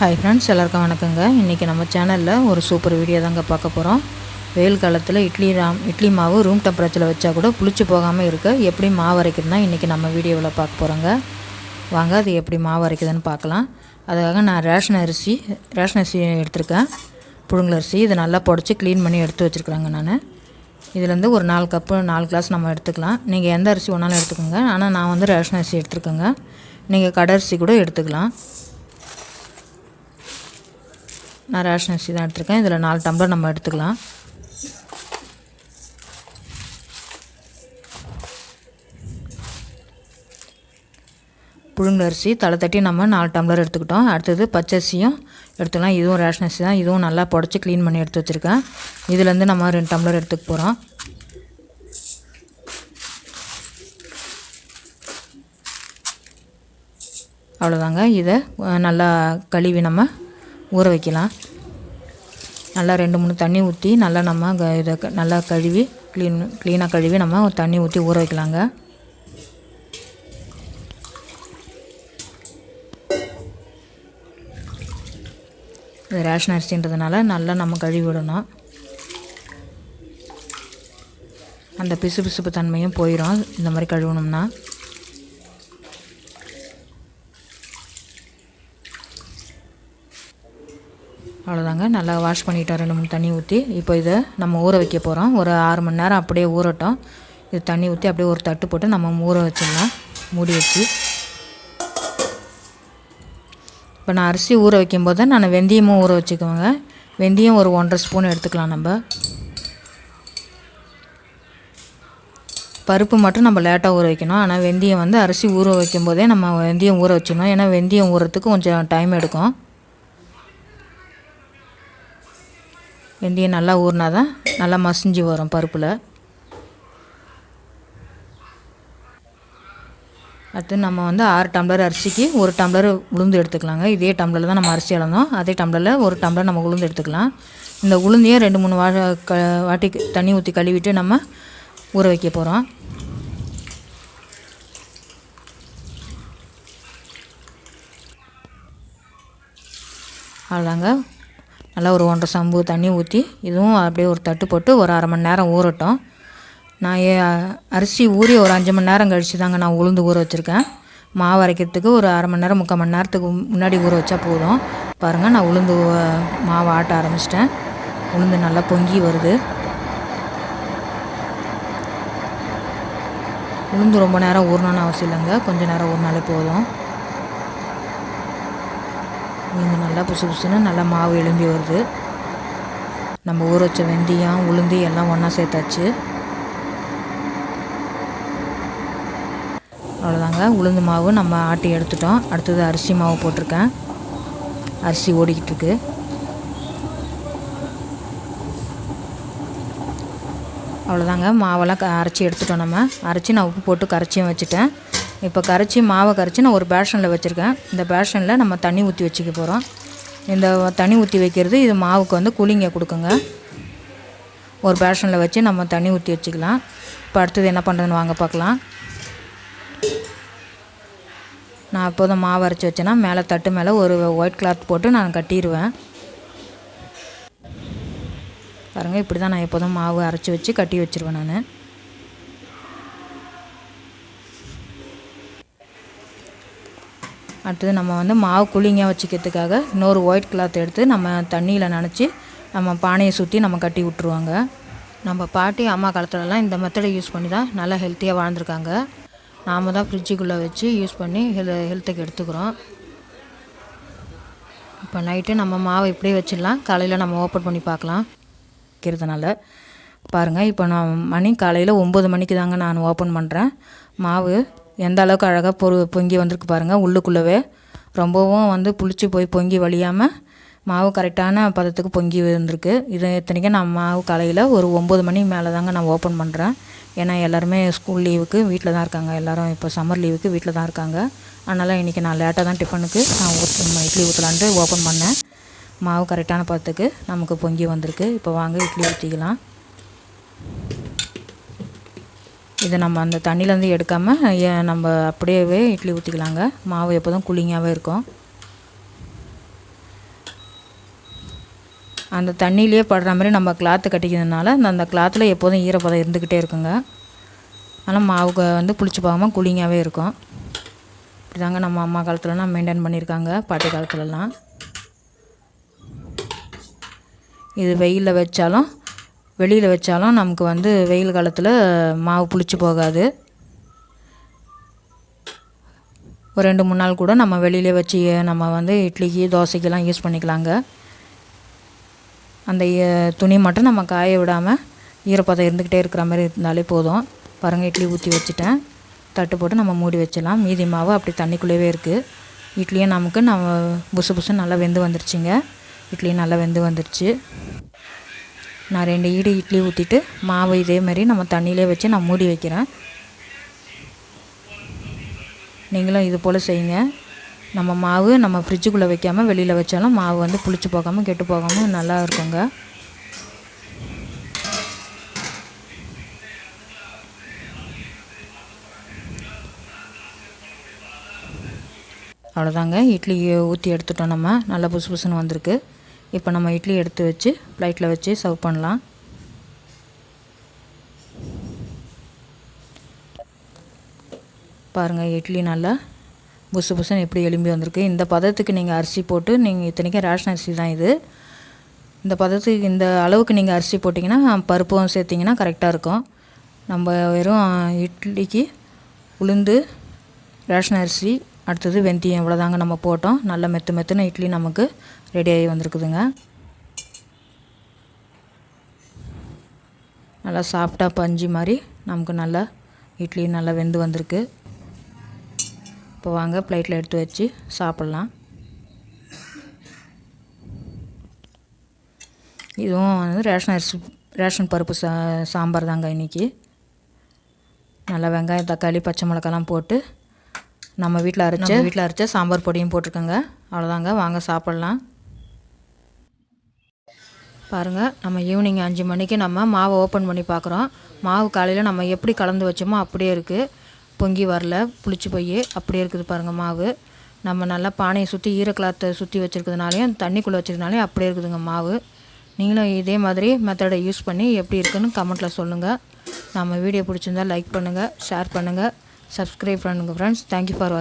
Hi friends எல்லாருக்கும் வணக்கங்க. இன்றைக்கி நம்ம சேனலில் ஒரு சூப்பர் வீடியோ தாங்க பார்க்க போகிறோம் வெயில் காலத்தில் இட்லி ராம் இட்லி மாவு ரூம் டெம்பரேச்சரில் வச்சா கூட புளிச்சு போகாமல் இருக்க. எப்படி மாவு அரைக்கிறதுனா இன்றைக்கி நம்ம வீடியோவில் பார்க்க போகிறோங்க வாங்க அது எப்படி மாவு அரைக்குதுன்னு பார்க்கலாம். அதுக்காக நான் ரேஷன் அரிசி ரேஷன் அரிசி எடுத்திருக்கேன். புழுங்கல் அரிசி இதை நல்லா புடச்சி க்ளீன் பண்ணி எடுத்து வச்சுருக்குறேங்க நான். இதுலேருந்து ஒரு நாலு கப்பு நாலு கிளாஸ் நம்ம எடுத்துக்கலாம். நீங்கள் எந்த அரிசி வேணாலும் எடுத்துக்கோங்க. ஆனால் நான் வந்து ரேஷன் அரிசி எடுத்துருக்கேங்க. நீங்கள் கடை அரிசி கூட எடுத்துக்கலாம். நான் ரேஷன் அரிசி தான் எடுத்திருக்கேன். இதில் நாலு டம்ளர் நம்ம எடுத்துக்கலாம். புழுங்கல் அரிசி தலை தட்டி நம்ம நாலு டம்ளர் எடுத்துக்கிட்டோம். அடுத்தது பச்சரிசியும் எடுத்துக்கலாம். இதுவும் ரேஷன் அரிசி தான். இதுவும் நல்லா புடச்சி க்ளீன் பண்ணி எடுத்து வச்சுருக்கேன். இதுலேருந்து நம்ம ரெண்டு டம்ளர் எடுத்துக்க போகிறோம் அவ்வளோதாங்க இதை நல்லா கழுவி நம்ம ஊற வைக்கலாம். நல்லா ரெண்டு மூணு தண்ணி ஊற்றி நல்லா நம்ம க- இதை க- நல்லா கழுவி க்ளீன் க்ளீனாக கழுவி நம்ம தண்ணி ஊற்றி ஊற வைக்கலாங்க. இது ரேஷன் அரிசின்றதுனால நல்லா நம்ம கழுவி விடணும். அந்த பிசு பிசுப்பு தன்மையும் போயிடும் இந்த மாதிரி கழுவணும்னா. அவ்வளோதாங்க நல்லா வாஷ் பண்ணிட்டோம் ரெண்டு மூணு தண்ணி ஊற்றி இப்போ இதை நம்ம ஊற வைக்க போகிறோம் ஒரு ஆறு மணி நேரம் அப்படியே ஊறட்டும். இது தண்ணி ஊற்றி அப்படியே ஒரு தட்டு போட்டு நம்ம ஊற வச்சிடலாம். மூடி வச்சு. இப்போ நான் அரிசி ஊற வைக்கும்போது நான் வெந்தயமும் ஊற வச்சுக்குவேங்க. வெந்தயம் ஒரு ஒன்றரை ஸ்பூன் எடுத்துக்கலாம் நம்ம. பருப்பு மட்டும் நம்ம லேட்டாக ஊற வைக்கணும். ஆனால் வெந்தயம் வந்து அரிசி ஊற வைக்கும்போதே நம்ம வெந்தயம் ஊற வச்சிடணும். ஏன்னா வெந்தயம் ஊறத்துக்கு கொஞ்சம் டைம் எடுக்கும். வெந்தயம் நல்லா ஊறினா தான் நல்லா மசிஞ்சு வரும் பருப்பில். அடுத்து நம்ம வந்து ஆறு டம்ளர் அரிசிக்கு ஒரு டம்ளர் உளுந்து எடுத்துக்கலாங்க. இதே டம்ளரில் தான் நம்ம அரிசி அளந்தோம். அதே டம்ளரில் ஒரு டம்ளர் நம்ம உளுந்து எடுத்துக்கலாம். இந்த உளுந்தையும் ரெண்டு மூணு வா க வாட்டி தண்ணி ஊற்றி கழுவிட்டு நம்ம ஊற வைக்க போகிறோம் அவ்வளோதாங்க. நல்லா ஒரு ஒன்றரை சம்பு தண்ணி ஊற்றி இதுவும் அப்படியே ஒரு தட்டு போட்டு ஒரு அரை மணி நேரம் ஊறட்டும். நான் ஏ அரிசி ஊறி ஒரு அஞ்சு மணி நேரம் கழித்து தாங்க நான் உளுந்து ஊற வச்சுருக்கேன். மாவு அரைக்கிறதுக்கு ஒரு அரை மணி நேரம் முக்கால் மணி நேரத்துக்கு முன்னாடி ஊற வச்சா போதும். பாருங்கள் நான் உளுந்து மாவு ஆட்ட ஆரம்பிச்சிட்டேன். உளுந்து நல்லா பொங்கி வருது. உளுந்து ரொம்ப நேரம் ஊறணும்னு அவசியம் இல்லைங்க. கொஞ்சம் நேரம் ஊறினாலே போதும். உளுந்து நல்லா புசு புசுன்னு நல்லா மாவு எலும்பி வருது. நம்ம ஊற வச்ச வெந்தயம் உளுந்து எல்லாம் ஒன்றா சேர்த்தாச்சு. அவ்வளோதாங்க உளுந்து மாவு நம்ம ஆட்டி எடுத்துட்டோம். அடுத்தது அரிசி மாவு போட்டிருக்கேன். அரிசி ஓடிக்கிட்டு இருக்கு. அவ்வளோதாங்க மாவெல்லாம் க அரைச்சி எடுத்துட்டோம் நம்ம. அரைச்சி நான் உப்பு போட்டு கரைச்சியும் வச்சுட்டேன். இப்போ கரைச்சி மாவை கரைச்சி நான் ஒரு பேஷனில் வச்சுருக்கேன். இந்த பேஷனில் நம்ம தண்ணி ஊற்றி வச்சுக்க போகிறோம். இந்த தண்ணி ஊற்றி வைக்கிறது இது மாவுக்கு வந்து கூலிங்கை கொடுக்குங்க. ஒரு பேஷனில் வச்சு நம்ம தண்ணி ஊற்றி வச்சுக்கலாம். இப்போ அடுத்தது என்ன பண்ணுறதுன்னு வாங்க பார்க்கலாம். நான் இப்போதான் மாவு அரைச்சி வச்சேன்னா மேலே தட்டு மேலே ஒரு ஒயிட் கிளாத் போட்டு நான் கட்டிடுவேன். பாருங்கள் இப்படி தான் நான் எப்போதும் மாவு அரைச்சி வச்சு கட்டி வச்சுருவேன் நான். அடுத்தது நம்ம வந்து மாவு கூலிங்காக வச்சுக்கிறதுக்காக இன்னொரு ஒயிட் கிளாத் எடுத்து நம்ம தண்ணியில் நினச்சி நம்ம பானையை சுற்றி நம்ம கட்டி விட்ருவாங்க நம்ம பாட்டி அம்மா காலத்துலலாம் இந்த மெத்தடை யூஸ் பண்ணி தான் நல்லா ஹெல்த்தியாக வாழ்ந்துருக்காங்க. நாம் தான் ஃப்ரிட்ஜுக்குள்ளே வச்சு யூஸ் பண்ணி ஹெல் ஹெல்த்துக்கு எடுத்துக்கிறோம். இப்போ நைட்டு நம்ம மாவை இப்படியே வச்சிடலாம். காலையில் நம்ம ஓப்பன் பண்ணி பார்க்கலாம். வைக்கிறதுனால பாருங்கள் இப்போ நான் மணி காலையில் ஒம்பது மணிக்கு தாங்க நான் ஓப்பன் பண்ணுறேன் மாவு எந்த அளவுக்கு அழகாக பொரு பொங்கி வந்திருக்கு பாருங்கள் உள்ளுக்குள்ளவே. ரொம்பவும் வந்து புளிச்சு போய் பொங்கி வழியாமல் மாவு கரெக்டான பதத்துக்கு பொங்கி வந்திருக்கு. இது இத்தனைக்கும் நான் மாவு காலையில் ஒரு ஒம்பது மணி மேலே தாங்க நான் ஓப்பன் பண்ணுறேன் ஏன்னா எல்லாருமே ஸ்கூல் லீவுக்கு வீட்டில் தான் இருக்காங்க. எல்லோரும் இப்போ சம்மர் லீவுக்கு வீட்டில் தான் இருக்காங்க. அதனால் இன்றைக்கி நான் லேட்டாக தான் டிஃபனுக்கு நான் ஊற்று இட்லி ஊற்றலான்ட்டு ஓப்பன் பண்ணேன். மாவு கரெக்டான பதத்துக்கு நமக்கு பொங்கி வந்திருக்கு. இப்போ வாங்க இட்லி ஊற்றிக்கலாம் இதை நம்ம அந்த தண்ணியிலேருந்து எடுக்காமல் ஏ- நம்ம அப்படியே இட்லி ஊற்றிக்கலாங்க மாவு எப்போதும் கூலிங்காகவே இருக்கும். அந்த தண்ணியிலே படுற மாதிரி நம்ம கிளாத்து கட்டிக்கிறதுனால அந்த அந்த கிளாத்தில் எப்போதும் ஈரப்பதம் இருந்துக்கிட்டே இருக்குங்க. ஆனால் மாவுக்கு வந்து புளிச்சு போகாமல் கூலிங்காகவே இருக்கும். இப்படி தாங்க நம்ம அம்மா காலத்துலலாம் மெயின்டைன் பண்ணியிருக்காங்க பாட்டி காலத்துலலாம். இது வெயிலில் வச்சாலும் வெளியில் வச்சாலும் நமக்கு வந்து வெயில் காலத்தில் மாவு புளிச்சு போகாது. ஒரு ரெண்டு மூணு நாள் கூட நம்ம வெளியிலே வச்சு நம்ம வந்து இட்லிக்கு தோசைக்கெல்லாம் யூஸ் பண்ணிக்கலாங்க. அந்த துணி மட்டும் நம்ம காய விடாமல் ஈரப்பதம் இருந்துக்கிட்டே இருக்கிற மாதிரி இருந்தாலே போதும். பாருங்கள் இட்லி ஊற்றி வச்சுட்டேன். தட்டு போட்டு நம்ம மூடி வச்சிடலாம். மீதி மாவு அப்படி தண்ணிக்குள்ளேயே இருக்குது இட்லியும் நமக்கு நம்ம புசு புசு நல்லா வெந்து வந்துருச்சுங்க. இட்லியும் நல்லா வெந்து வந்துருச்சு. நான் ரெண்டு ஈடு இட்லி ஊற்றிட்டு மாவு இதே மாதிரி நம்ம தண்ணியிலே வச்சு நான் மூடி வைக்கிறேன். நீங்களும் இது போல் செய்யுங்க. நம்ம மாவு நம்ம ஃப்ரிட்ஜுக்குள்ளே வைக்காமல் வெளியில் வச்சாலும் மாவு வந்து புளிச்சு போகாமல் கெட்டு போகாமல் நல்லா இருக்குங்க. அவ்வளோதாங்க இட்லி ஊற்றி எடுத்துட்டோம் நம்ம. நல்லா புசு புசுன்னு வந்திருக்கு. இப்போ நம்ம இட்லி எடுத்து வச்சு ப்ளைட்டில் வச்சு சர்வ் பண்ணலாம். பாருங்கள் இட்லி நல்லா புசு புசுன்னு எப்படி எலும்பி வந்திருக்கு. இந்த பதத்துக்கு நீங்கள் அரிசி போட்டு நீங்கள் இத்தனைக்கும் ரேஷன் அரிசி தான் இது. இந்த பதத்துக்கு இந்த அளவுக்கு நீங்கள் அரிசி போட்டிங்கன்னா பருப்பும் சேர்த்திங்கன்னா கரெக்டாக இருக்கும். நம்ம வெறும் இட்லிக்கு உளுந்து ரேஷன் அரிசி அடுத்தது வெந்தயம் இவ்வளோதாங்க நம்ம போட்டோம். நல்லா மெத்து மெத்துன்னு இட்லி நமக்கு ரெடியாகி வந்திருக்குதுங்க. நல்லா சாஃப்டாக பஞ்சு மாதிரி நமக்கு நல்லா இட்லி நல்லா வெந்து வந்திருக்கு. இப்போ வாங்க பிளேட்டில் எடுத்து வச்சு சாப்பிட்லாம். இதுவும் வந்து ரேஷன் அரிசி ரேஷன் பருப்பு சா சாம்பார் தாங்க இன்றைக்கி நல்லா வெங்காயம் தக்காளி பச்சை மிளகாலாம் போட்டு நம்ம வீட்டில் அரைச்ச வீட்டில் அரைச்ச சாம்பார் பொடியும் போட்டிருக்கோங்க. அவ்வளோதாங்க வாங்க சாப்பிட்லாம். பாருங்கள் நம்ம ஈவினிங் அஞ்சு மணிக்கு நம்ம மாவை ஓப்பன் பண்ணி பார்க்குறோம் மாவு காலையில் நம்ம எப்படி கலந்து வச்சோமோ அப்படியே இருக்குது பொங்கி வரல புளிச்சு போய் அப்படியே இருக்குது பாருங்கள் மாவு. நம்ம நல்லா பானையை சுற்றி ஈரக்கிளாத்தை சுற்றி வச்சுருக்கிறதுனாலையும் தண்ணிக்குள்ளே வச்சுருக்கனாலையும் அப்படியே இருக்குதுங்க மாவு. நீங்களும் இதே மாதிரி மெத்தடை யூஸ் பண்ணி எப்படி இருக்குன்னு கமெண்ட்டில் சொல்லுங்கள் நம்ம வீடியோ பிடிச்சிருந்தா லைக் பண்ணுங்கள் ஷேர் பண்ணுங்கள் சப்ஸ்கிரைப் பண்ணுங்கள் ஃப்ரெண்ட்ஸ் தேங்க்யூ ஃபார் வாட்ச்